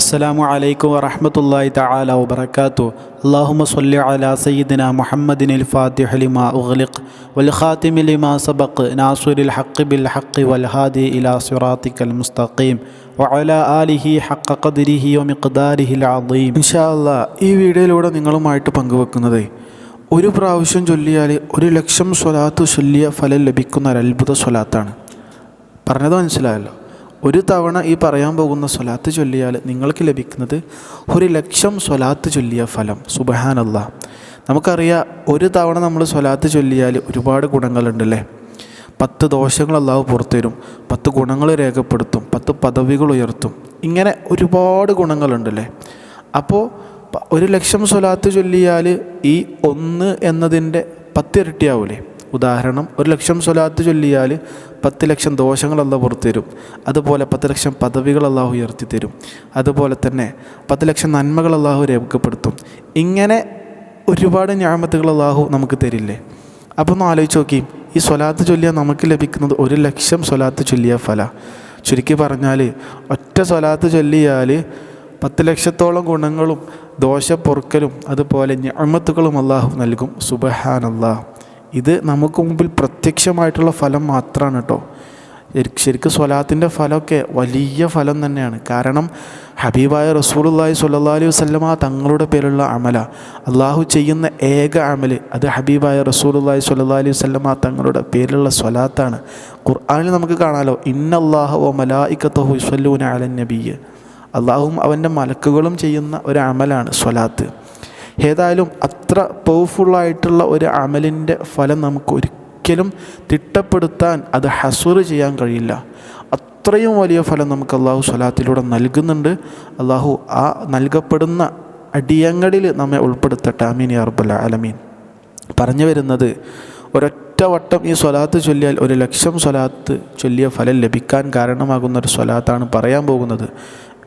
അസ്സാം വലൈക്കും വറഹമത്തല്ലാഹി തആല വാത്തു അള്ളാഹുമ സല്ലി അലാ സയ്യിദിന മുഹമ്മദിൻ അൽ ഫാത്തിഹ ലിമാ ഉഗ്ലിഖ് വൽ ഖാതിമി ലിമാ സബഖ് നാസുരിൽ ഹഖ് ബിൽ ഹഖ് വൽ ഹാദി ഇലാ സിറാത്തിക്കൽ മുസ്തഖീം വഅല ആലിഹി ഹക്ക ഖദ്രിഹി വമിഖ്ദാരിഹി അൽ അദീം. ഇൻഷാ അല്ലാഹ് ഈ വീഡിയോയിലൂടെ നിങ്ങളുമായിട്ട് പങ്കുവെക്കുന്നത് ഒരു പ്രാവശ്യം ചൊല്ലിയാൽ ഒരു ലക്ഷം സ്വലാത്ത് ചൊല്ലിയ ഫലം ലഭിക്കുന്ന ഒരു അത്ഭുത സ്വലാത്താണ്. പറഞ്ഞത് മനസ്സിലായല്ലോ? ഒരു തവണ ഈ പറയാൻ പോകുന്ന സ്വലാത്ത് ചൊല്ലിയാൽ നിങ്ങൾക്ക് ലഭിക്കുന്നത് ഒരു ലക്ഷം സ്വലാത്ത് ചൊല്ലിയ ഫലം. സുബഹാനല്ല. നമുക്കറിയാം ഒരു തവണ നമ്മൾ സ്വലാത്ത് ചൊല്ലിയാൽ ഒരുപാട് ഗുണങ്ങളുണ്ടല്ലേ? പത്ത് ദോഷങ്ങൾ അള്ളാഹു പുറത്തുതരും. പത്ത് ഗുണങ്ങൾ രേഖപ്പെടുത്തും. പത്ത് പദവികൾ ഉയർത്തും. ഇങ്ങനെ ഒരുപാട് ഗുണങ്ങളുണ്ടല്ലേ? അപ്പോൾ ഒരു ലക്ഷം സ്വലാത്ത് ചൊല്ലിയാൽ ഈ ഒന്ന് എന്നതിന്റെ പത്തിരട്ടിയാവൂലേ? ഉദാഹരണം ഒരു ലക്ഷം സ്വലാത്ത് ചൊല്ലിയാൽ പത്ത് ലക്ഷം ദോഷങ്ങൾ അല്ല പുറത്തു തരും അതുപോലെ പത്ത് ലക്ഷം പദവികൾ അള്ളാഹു ഉയർത്തി തരും അതുപോലെ തന്നെ പത്ത് ലക്ഷം നന്മകൾ അള്ളാഹു രേഖപ്പെടുത്തും. ഇങ്ങനെ ഒരുപാട് ഞാമത്തുകൾ അള്ളാഹു നമുക്ക് തരില്ലേ? അപ്പോൾ ഒന്ന് ആലോചിച്ച് നോക്കി. ഈ സ്വലാത്ത് ചൊല്ലിയാൽ നമുക്ക് ലഭിക്കുന്നത് ഒരു ലക്ഷം സ്വലാത്ത് ചൊല്ലിയ ഫല. ചുരുക്കി പറഞ്ഞാൽ ഒറ്റ സ്വലാത്ത് ചൊല്ലിയാൽ പത്ത് ലക്ഷത്തോളം ഗുണങ്ങളും ദോഷപ്പൊറുക്കലും അതുപോലെ ഞാമത്തുകളും അള്ളാഹു നൽകും. സുബഹാനല്ലാഹ് ഇത് നമുക്ക് മുമ്പിൽ പ്രത്യക്ഷമായിട്ടുള്ള ഫലം മാത്രമാണ് കേട്ടോ ശരി- ശരിക്കും സ്വലാത്തിന്റെ ഫലമൊക്കെ വലിയ ഫലം തന്നെയാണ്. കാരണം ഹബീബായ റസൂലുള്ളാഹി സ്വല്ലല്ലാഹി അലൈഹി വസല്ലമ തങ്ങളുടെ പേരുള്ള അമല. അള്ളാഹു ചെയ്യുന്ന ഏക അമൽ അത് ഹബീബായ റസൂലുള്ളാഹി സ്വല്ലല്ലാഹി അലൈഹി വസല്ലമ തങ്ങളുടെ പേരിലുള്ള സ്വലാത്താണ്. ഖുർആാനിൽ നമുക്ക് കാണാലോ ഇന്നല്ലാഹു വ മലായിക്കത്തഹു യുസല്ലൂന അലൻ നബിയ്യ് അള്ളാഹും അവന്റെ മലക്കുകളും ചെയ്യുന്ന ഒരു അമലാണ് സ്വലാത്ത്. ഏതായാലും അത്ര പവർഫുള്ളായിട്ടുള്ള ഒരു അമലിന്റെ ഫലം നമുക്ക് ഒരിക്കലും തിട്ടപ്പെടുത്താൻ അത് ഹസുർ ചെയ്യാൻ കഴിയില്ല. അത്രയും വലിയ ഫലം നമുക്ക് അള്ളാഹു സ്വലാത്തിലൂടെ നൽകുന്നുണ്ട്. അള്ളാഹു ആ നൽകപ്പെടുന്ന അടിയങ്ങളിൽ നമ്മെ ഉൾപ്പെടുത്തട്ടെ. അമീൻ യാ അലമീൻ പറഞ്ഞു വരുന്നത് ഒരൊറ്റ വട്ടം ഈ സ്വലാത്ത് ചൊല്ലിയാൽ ഒരു ലക്ഷം സ്വലാത്ത് ചൊല്ലിയ ഫലം ലഭിക്കാൻ കാരണമാകുന്ന ഒരു സ്വലാത്താണ് പറയാൻ പോകുന്നത്.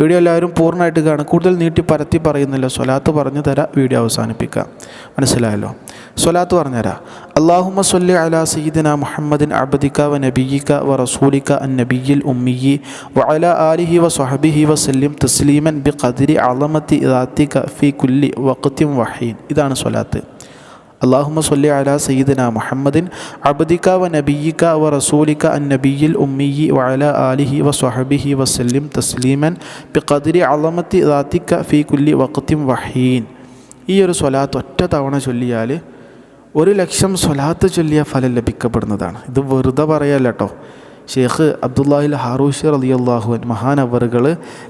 വീഡിയോ എല്ലാവരും പൂർണമായിട്ട് കാണും കൂടുതൽ നീട്ടി പരത്തി പറയുന്നില്ല. സ്വലാത്ത് പറഞ്ഞു തരാം. വീഡിയോ അവസാനിപ്പിക്കാം. മനസ്സിലായല്ലോ? സ്വലാത്ത് പറഞ്ഞുതരാം. അള്ളാഹുമ സൊല്ലി അല സീദന മുഹമ്മദിൻ അബദിക്ക വ നബിയിക വ റസൂലിക്ക അൻ നബിയിൽ ഉമ്മിയി വ അല ആലിഹി വ സ്വഹബിഹി വസല്ലിം തസ്ലീമൻ ബി ഖദിരി അളമത്തി ഇദാത്തിക ഫി കുല്ലി വഖത്തിം വഹീൻ. ഇതാണ് സ്വലാത്ത്. അള്ളാഹുമ സല്ലി അല സയ്യിദന മുഹമ്മദിൻ അബദിക്ക വ നബിയിക്ക വ റസൂലിക്ക അൻ നബിയിൽ ഉമ്മിയി വഅല ആലിഹി വ സ്വഹബിഹി വസ്ലിം തസ്ലീമൻ ബിഖദരി അളമത്തി റാത്തിക്ക ഫി കുല്ലി വഖത്തിം വഹീൻ. ഈ ഒരു സ്വലാത്ത് ഒറ്റ തവണ ചൊല്ലിയാൽ ഒരു ലക്ഷം സ്വലാത്ത് ചൊല്ലിയ ഫലം ലഭിക്കപ്പെടുന്നതാണ്. ഇത് വെറുതെ പറയല്ല കേട്ടോ ഷെയ്ഖ് അബ്ദുല്ലാഹിൽ ഹാറൂഷി അലി അള്ളാഹുൻ മഹാനവറുകൾ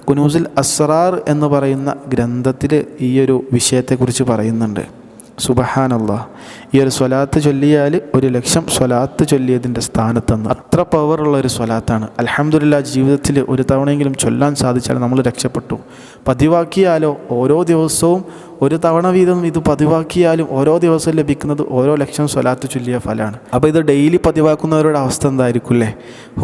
കുനൂസിൽ അസ്റാർ എന്ന് പറയുന്ന ഗ്രന്ഥത്തിൽ ഈയൊരു വിഷയത്തെക്കുറിച്ച് പറയുന്നുണ്ട്. സുബഹാനല്ലാ. ഈ ഒരു സ്വലാത്ത് ചൊല്ലിയാൽ ഒരു ലക്ഷം സ്വലാത്ത് ചൊല്ലിയതിന്റെ സ്ഥാനത്തെന്ന്. അത്ര പവറുള്ള ഒരു സ്വലാത്താണ്. അലഹമ്മദില്ല ജീവിതത്തിൽ ഒരു തവണയെങ്കിലും ചൊല്ലാൻ സാധിച്ചാൽ നമ്മൾ രക്ഷപ്പെട്ടു. പതിവാക്കിയാലോ ഓരോ ദിവസവും ഒരു തവണ വീതം ഇത് പതിവാക്കിയാലും ഓരോ ദിവസവും ലഭിക്കുന്നത് ഓരോ ലക്ഷം സ്വലാത്ത് ചൊല്ലിയ ഫലമാണ് അപ്പോൾ ഇത് ഡെയിലി പതിവാക്കുന്നവരുടെ അവസ്ഥ എന്തായിരിക്കും അല്ലേ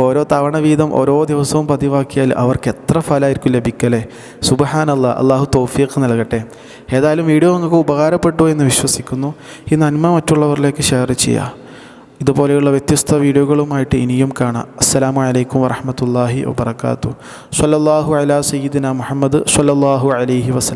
ഓരോ തവണ വീതം ഓരോ ദിവസവും പതിവാക്കിയാൽ അവർക്ക് എത്ര ഫലമായിരിക്കും ലഭിക്കല്ലേ സുബഹാനല്ല അള്ളാഹു തോഫിയൊക്കെ നൽകട്ടെ. ഏതായാലും വീഡിയോ നിങ്ങൾക്ക് ഉപകാരപ്പെട്ടു എന്ന് വിശ്വസിക്കുന്നു. ഈ നന്മ മറ്റുള്ളവരിലേക്ക് ഷെയർ ചെയ്യുക ഇതുപോലെയുള്ള വ്യത്യസ്ത വീഡിയോകളുമായിട്ട് ഇനിയും കാണാം. അസ്സലാമു അലൈക്കും വറഹമത്തല്ലാഹി വബർക്കാത്തു സല്ലല്ലാഹു അലാ സയ്യിദിന മുഹമ്മദ് സല്ലല്ലാഹു അലൈഹി വസല്ലം.